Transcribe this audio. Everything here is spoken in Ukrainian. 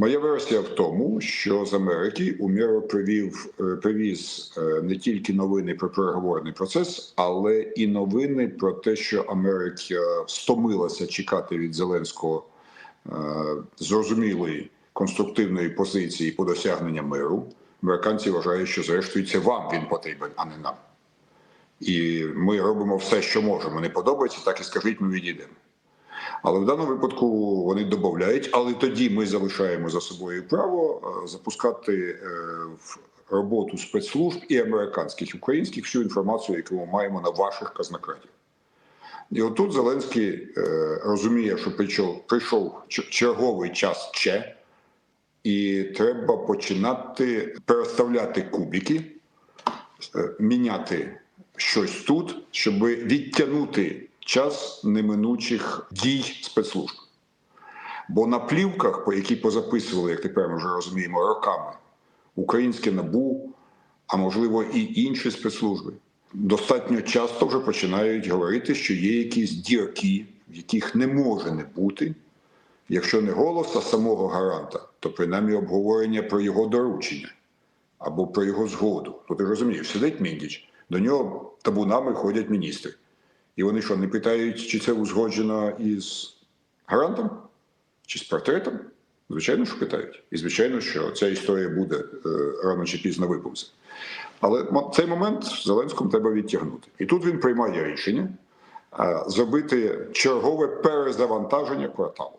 Моя версія в тому, що з Америки Умєров привів е, привіз е, не тільки новини про переговорний процес, але і новини про те, що Америка стомилася чекати від Зеленського е, зрозумілої конструктивної позиції по досягненню миру. Американці вважають, що зрештою це вам він потрібен, а не нам. І ми робимо все, що можемо. Не подобається, так і скажіть, ми відійдемо. Але в даному випадку вони додають, але тоді ми залишаємо за собою право е, запускати е, в роботу спецслужб і американських, і українських всю інформацію, яку ми маємо на ваших казнократів. І отут Зеленський е, розуміє, що прийшов, черговий час Че, і треба починати переставляти кубики, міняти щось тут, щоб відтягнути час неминучих дій спецслужб. Бо на плівках, по які позаписували, як тепер ми вже розуміємо, роками, українське набу, а можливо і інші спецслужби, достатньо часто вже починають говорити, що є якісь дірки, в яких не може не бути, якщо не голоса самого гаранта, то принаймні обговорення про його доручення або про його згоду. То ти розумієш, сидить Міндіч, до нього табунами ходять міністри. І вони що, не питають, чи це узгоджено із гарантом, чи з портретом? Звичайно, що питають. І звичайно, що ця історія буде е, рано чи пізно виповзе. Але цей момент Зеленському треба відтягнути. І тут він приймає рішення е, зробити чергове перезавантаження кварталу.